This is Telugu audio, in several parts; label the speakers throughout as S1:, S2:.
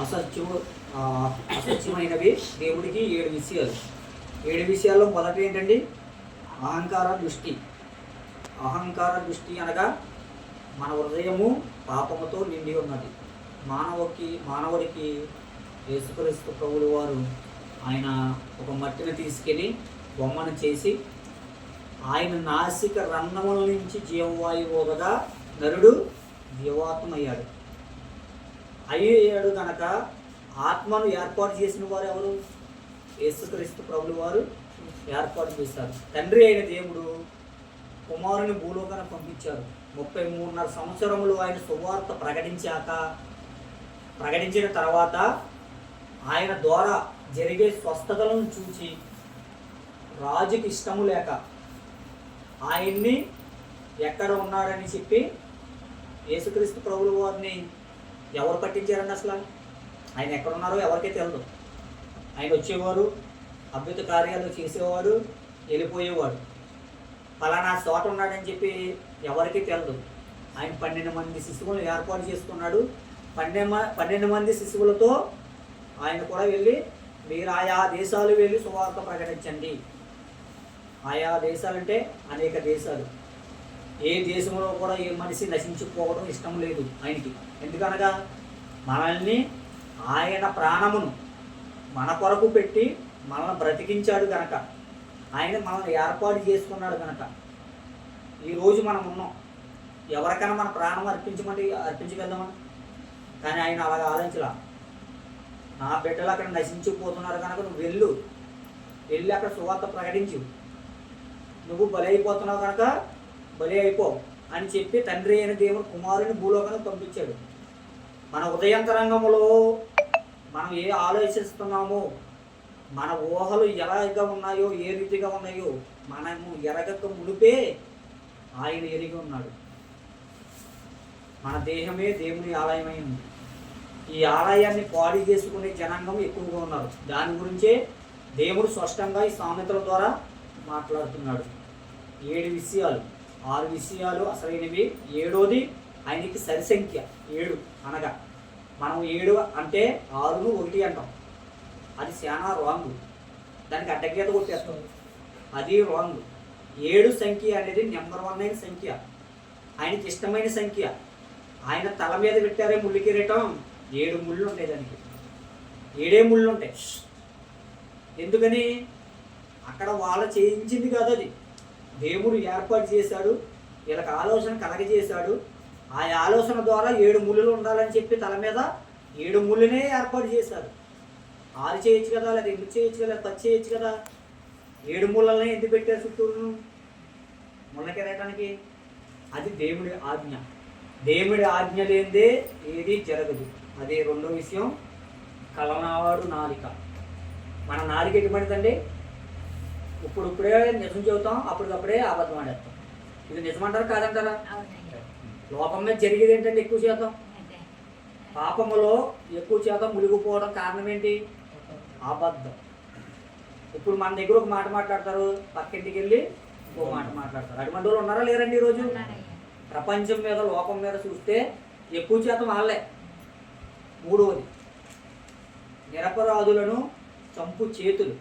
S1: అసత్యము అసత్యమైనవి దేవుడికి ఏడు విషయాలు. ఏడు విషయాల్లో మొదటి ఏంటండి? అహంకార దృష్టి. అహంకార దృష్టి అనగా మన హృదయము పాపముతో నిండి ఉన్నది. మానవుకి మానవుడికి యేసుక్రీస్తు ప్రభులు వారు ఆయన ఒక మట్టిని తీసుకెళ్ళి బొమ్మను చేసి ఆయన నాసిక రంధ్రముల నుంచి జీవవాయువు నరుడు జీవాత్మయ్యాడు. అయ్యాడు కనుక ఆత్మను ఏర్పాటు చేసిన వారు ఎవరు? యేసుక్రీస్తు ప్రభులు వారు ఏర్పాటు చేశారు. తండ్రి అయిన దేవుడు కుమారుని భూలోకన పంపించారు. ముప్పై మూడున్నర సంవత్సరములు ఆయన సువార్త ప్రకటించాక ప్రకటించిన తర్వాత ఆయన ద్వారా జరిగే స్వస్థతలను చూసి రాజుకి ఇష్టము లేక ఆయన్ని ఎక్కడ ఉన్నాడని చెప్పి యేసుక్రీస్తు ప్రభుల వారిని ఎవరు పట్టించారండి అసలు? ఆయన ఎక్కడున్నారో ఎవరికీ తెలియదు ఆయన వచ్చేవారు అద్భుత కార్యాలు చేసేవాడు వెళ్ళిపోయేవాడు ఫలానా చోట ఉన్నాడని చెప్పి ఎవరికీ తెలియదు ఆయన పన్నెండు మంది శిశువులను ఏర్పాటు చేసుకున్నాడు. పన్నెండు మ- పన్నెండు మంది శిశువులతో ఆయన కూడా వెళ్ళి మీరు ఆయా దేశాలు వెళ్ళి సువార్త ప్రకటించండి. ఆయా దేశాలంటే అనేక దేశాలు. ఏ దేశంలో కూడా ఏ మనిషి నశించిపోవడం ఇష్టం లేదు ఆయనకి. ఎందుకనగా మనల్ని ఆయన ప్రాణమును మన కొరకు పెట్టి మనల్ని బ్రతికించాడు కనుక ఆయన మనల్ని ఏర్పాటు చేసుకున్నాడు కనుక ఈరోజు మనం ఉన్నాం. ఎవరికైనా మన ప్రాణం అర్పించమంటే అర్పించగలమని కానీ ఆయన అలాగ ఆలోచించలా. నా బిడ్డలు అక్కడ నశించిపోతున్నారు కనుక నువ్వు వెళ్ళు. వెళ్ళి అక్కడ సువార్త ప్రకటించు. నువ్వు బలైపోతున్నావు కనుక బలి అయిపో అని చెప్పి తండ్రి అయిన దేవుడు కుమారుని భూలోకానికి పంపించాడు. మన ఉదయంతరంగంలో మనం ఏ ఆలోచిస్తున్నామో మన ఊహలు ఎలాగా ఉన్నాయో ఏ రీతిగా ఉన్నాయో మనము ఎరగక మునిపే ఆయన ఎరిగి ఉన్నాడు. మన దేహమే దేవుని ఆలయమై ఉంది. ఈ ఆలయాన్ని పాడి చేసుకునే జనాంగం ఎక్కువగా ఉన్నారు. దాని గురించే దేవుడు స్పష్టంగా ఈ సామెతల ద్వారా మాట్లాడుతున్నాడు. ఏడు విషయాలు. ఆరు విషయాలు అసలైనవి. ఏడోది ఆయనకి సరి సంఖ్య ఏడు అనగా మనం ఏడు అంటే ఆరును ఒకటి అంటాం. అది చాలా రాంగ్ దానికి అడ్డగీత కొట్టేస్తాం. అది రాంగ్ ఏడు సంఖ్య అనేది నెంబర్ వన్ అయిన సంఖ్య. ఆయనకి ఇష్టమైన సంఖ్య. ఆయన తల మీద పెట్టారే ముళ్ళు కిరీటం. ఏడు ముళ్ళు ఉంటాయి దానికి. ఏడే ముళ్ళు ఉంటాయి. ఎందుకని? అక్కడ వాళ్ళ చేయించింది కాదు అది. దేవుడు ఏర్పాటు చేశాడు. వీళ్ళకి ఆలోచన కలగజేశాడు. ఆ ఆలోచన ద్వారా ఏడు ముళ్ళు ఉండాలని చెప్పి తల మీద ఏడు ముళ్ళునే ఏర్పాటు చేశారు ఆరు చేయొచ్చు కదా లేదా ఎందుకు చేయొచ్చు కదా పచ్చి చేయొచ్చు కదా? ఏడు ముళ్ళనే ఎందుకు పెట్టారు చుట్టూరును? ముళ్ళ అది దేవుడి ఆజ్ఞ. దేవుడి ఆజ్ఞ లేనిదే ఏది జరగదు. అదే రెండో విషయం. కలనావాడు నాలిక. మన నాలిక ఎటువంటిదండి ఇప్పుడు ఇప్పుడే నిజం చెబుతాం అప్పటికప్పుడే అబద్ధం ఆడేస్తాం ఇది నిజమంటారా కాదంటారా? లోకం మీద జరిగేది ఏంటంటే ఎక్కువ శాతం? పాపములో ఎక్కువ శాతం మునిగిపోవడం కారణం ఏంటి? అబద్ధం ఇప్పుడు మన దగ్గర ఒక మాట మాట్లాడతారు పక్కింటికి వెళ్ళి ఇంకో మాట మాట్లాడతారు. అటువంటి వాళ్ళు ఉన్నారా లేరండి ఈరోజు. ప్రపంచం మీద లోకం మీద చూస్తే ఎక్కువ శాతం వాళ్ళే. మూడవది నిరపరాధులను చంపు చేతులు.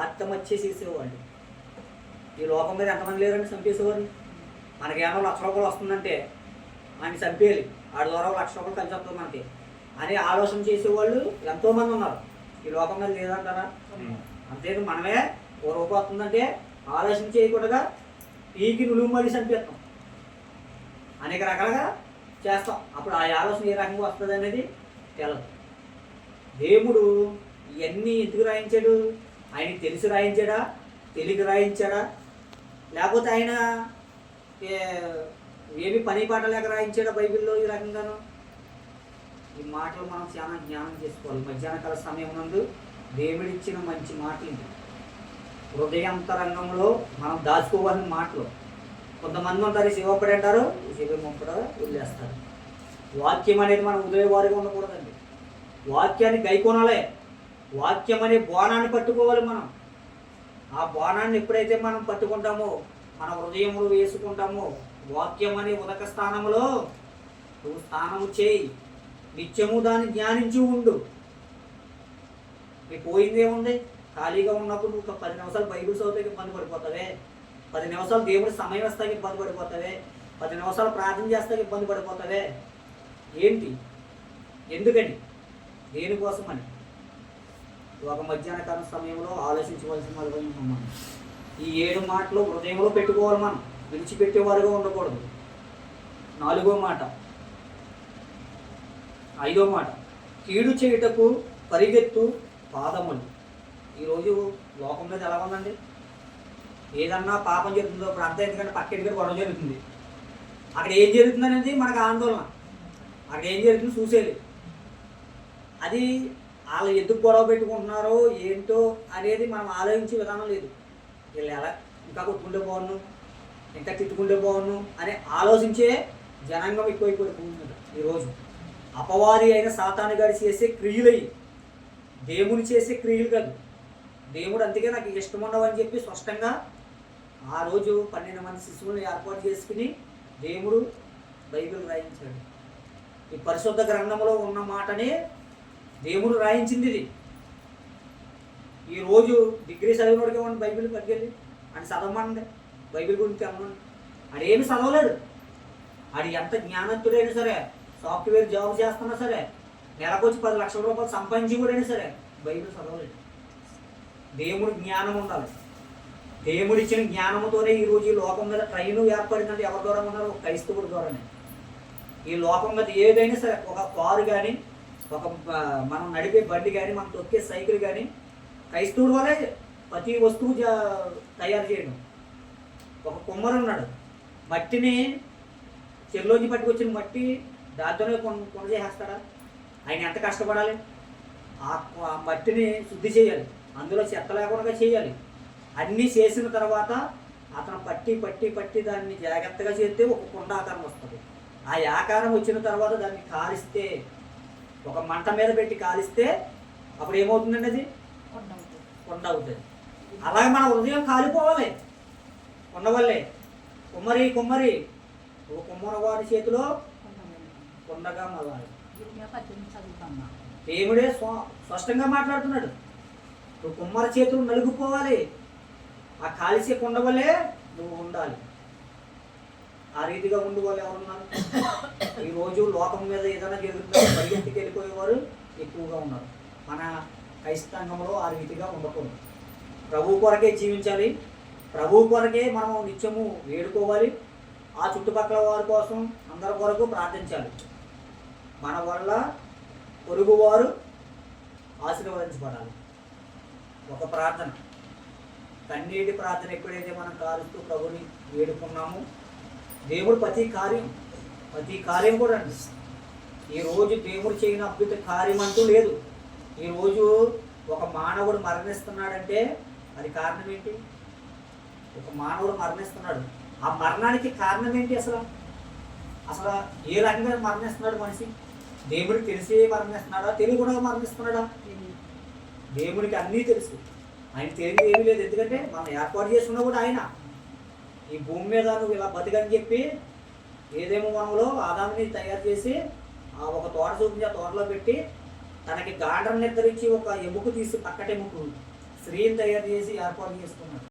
S1: ఆత్మహత్య చేసేవాళ్ళు ఈ లోకం మీద ఎంతమంది లేరండి చంపేసేవారు మనకేమో లక్ష రూపాయలు వస్తుందంటే ఆయన చంపేయాలి. వాడి ద్వారా లక్ష రూపాయలు కలిసి వస్తుంది మనకి. అని ఆలోచన చేసేవాళ్ళు ఎంతోమంది ఉన్నారు. ఈ లోకం మీద లేదంటారా అంతేగా మనమే ఓ రూపాయి వస్తుందంటే ఆలోచన చేయకుండా పీకి నులువు మళ్ళీ చంపేస్తాం. అనేక రకాలుగా చేస్తాం. అప్పుడు ఆ ఆలోచన ఏ రకంగా వస్తుంది అనేది తెలదు. దేవుడు ఇవన్నీ ఎందుకు రాయించాడు? ఆయనకి తెలిసి రాయించాడా? తెలియక రాయించాడా? లేకపోతే ఆయన ఏమి పని పాట లేక రాయించాడా బైబిల్లో ఈ రకంగాను? ఈ మాటలు మనం చాలా జ్ఞానం చేసుకోవాలి. మధ్యాహ్న కాల సమయం నందు దేవుడిచ్చిన మంచి మాటలు ఇవి. హృదయాంతరంగంలో మనం దాచుకోవాలని మాటలు. కొంతమంది ఉంటారు శివపడి అంటారు శివముంపడ వదిలేస్తారు. వాక్యం అనేది మనం ఉదయవారిగా ఉండకూడదండి. వాక్యాన్ని గైకోనాలే. వాక్యం అనే బోనాన్ని పట్టుకోవాలి మనం. ఆ బోనాన్ని ఎప్పుడైతే మనం పట్టుకుంటామో మన హృదయంలో వేసుకుంటామో వాక్యం అనే ఉదక స్థానంలో నువ్వు స్నానము చేయి. నిత్యము దాన్ని ధ్యానించి ఉండు. నీకు పోయిందేముంది ఖాళీగా ఉన్నప్పుడు నువ్వు పది నిమిషాలు బైబిల్ చదివితే ఇబ్బంది పడిపోతావే. పది నిమిషాలు దేవుడి సమయం వస్తాకి ఇబ్బంది పడిపోతావే. పది నిమిషాలు ప్రార్థన చేస్తాకి ఇబ్బంది పడిపోతావే. ఏంటి? ఎందుకని? దేనికోసమని? ఒక మధ్యాహ్న కాలం సమయంలో ఆలోచించవలసిన వాళ్ళగా ఉన్నాం ఈ ఏడు మాటలు హృదయంలో పెట్టుకోవాలి మనం. విడిచిపెట్టేవారుగా ఉండకూడదు. నాలుగో మాట. ఐదో మాట. కీడు చేయుటకు పరిగెత్తు పాదములు. ఈరోజు లోకం మీద ఎలా ఉందండి? ఏదన్నా పాపం జరుగుతుందో ఇప్పుడు అంతా ఎందుకంటే పక్కింటి కూడా గొడవ జరుగుతుంది. అక్కడ ఏం జరుగుతుంది అనేది మనకు ఆందోళన. అక్కడ ఏం జరుగుతుందో చూసేది. అది వాళ్ళు ఎందుకు గొడవ పెట్టుకుంటున్నారో ఏంటో అనేది మనం ఆలోచించే విధానం లేదు. వీళ్ళు ఎలా ఇంకా కొట్టుకుంటే బాగున్ను ఇంకా తిట్టుకుంటే బాగున్ను అని ఆలోచించే జనాంగం ఎక్కువైపోతుంది ఈరోజు. అపవాది అయిన సాతాను గారు చేసే క్రియలయ్యి దేవుని చేసే క్రియలు కాదు. దేవుడు అందుకే నాకు ఇష్టం ఉండవని చెప్పి స్పష్టంగా ఆ రోజు పన్నెండు మంది శిశువులను ఏర్పాటు చేసుకుని దేవుడు బైబిల్ రాయించాడు. ఈ పరిశుద్ధ గ్రంథంలో ఉన్న మాటనే దేవుడు రాయించింది ఇది ఈరోజు డిగ్రీ చదివినోడికి ఇవ్వండి బైబిల్ పట్టుకెళ్ళి అని చదవమండి బైబిల్ గురించి అమ్మండి ఆడు ఏమి చదవలేడు ఆడు ఎంత జ్ఞానత్తుడైనా సరే సాఫ్ట్వేర్ జాబ్ చేస్తున్నా సరే నెలకొచ్చి పది లక్షల రూపాయలు సంపాదించి కూడా అయినా సరే బైబిల్ చదవలేదు. దేవుడి జ్ఞానం ఉండాలి. దేవుడు ఇచ్చిన జ్ఞానంతోనే ఈ రోజు ఈ లోకం మీద ట్రైన్ ఏర్పడిందంటే ఎవరి ద్వారా ఉన్నారు ఒక క్రైస్తవుడి ద్వారానే. ఈ లోకం మీద ఏదైనా సరే ఒక కారు కానీ ఒక మనం నడిపే బండి కానీ మనం తొక్కే సైకిల్ కానీ క్రైస్తవుడు వల్లే ప్రతి వస్తువు జా- తయారు చేయడం. ఒక కుమ్మరు ఉన్నాడు. మట్టిని చెరులోంచి పట్టుకొచ్చిన మట్టి దాంతోనే కొన కొన చేసేస్తాడా? ఆయన ఎంత కష్టపడాలి? ఆ ఆ మట్టిని శుద్ధి చేయాలి. అందులో చెత్త లేకుండా చేయాలి. అన్నీ చేసిన తర్వాత అతను పట్టి పట్టి పట్టి దాన్ని జాగ్రత్తగా చేస్తే ఒక కుండ ఆకారం వస్తుంది. ఆ ఆకారం వచ్చిన తర్వాత దాన్ని కాలిస్తే ఒక మంట మీద పెట్టి కాలిస్తే అప్పుడు ఏమవుతుందండి అది? కొండ అవుతుంది. అలాగే మన హృదయం కాలిపోవాలి. కొండవల్లే. కుమ్మరి కుమ్మరి. ఒక కుమ్మర వారి చేతిలో కొండగా మళ్ళాలి దేవుడే స్వ- స్పష్టంగా మాట్లాడుతున్నాడు. నువ్వు కుమ్మర చేతులు నలుగుపోవాలి. ఆ కాలిసే కొండ వల్లే నువ్వు ఉండాలి. ఆ రీతిగా ఉండే వాళ్ళు ఎవరున్నారు? ఈరోజు లోకం మీద ఏదైనా జరుగుతుందో పరిగెత్తికి వెళ్ళిపోయేవారు ఎక్కువగా ఉన్నారు. మన క్రైస్తాంగంలో ఆ రీతిగా ఉండకూడదు. ప్రభు కొరకే జీవించాలి. ప్రభు కొరకే మనం నిత్యము వేడుకోవాలి. ఆ చుట్టుపక్కల వారి కోసం అందరి కొరకు ప్రార్థించాలి. మన వల్ల పొరుగువారు ఆశీర్వదించబడాలి. ఒక ప్రార్థన. కన్నీటి ప్రార్థన ఎప్పుడైతే మనం కారుస్తూ ప్రభుని వేడుకున్నామో దేవుడు ప్రతి కార్యం ప్రతి కార్యం కూడా అండి. ఈరోజు దేవుడు చేయని అద్భుత కార్యం అంటూ లేదు. ఈరోజు ఒక మానవుడు మరణిస్తున్నాడంటే అది కారణం ఏంటి? ఒక మానవుడు మరణిస్తున్నాడు. ఆ మరణానికి కారణం ఏంటి అసలు? అసలు ఏ రకంగా మరణిస్తున్నాడు మనిషి? దేవుడికి తెలిసి మరణిస్తున్నాడా? తెలియకుండా మరణిస్తున్నాడా? దేవుడికి అన్నీ తెలుసు. ఆయన తెలియదు ఏమీ లేదు. ఎందుకంటే మనం ఏర్పాటు చేసుకున్నా కూడా ఆయన. ఈ భూమి మీద నువ్వు ఇలా బతికని చెప్పి ఏదేమో మనలో ఆదాముని తయారు చేసి ఆ ఒక తోట చూపించి ఆ తోటలో పెట్టి తనకి గాండ్రం నిద్రించి ఒక ఎముక తీసి పక్కటెముకు స్త్రీని తయారు చేసి ఏర్పాటు చేసుకున్నాడు.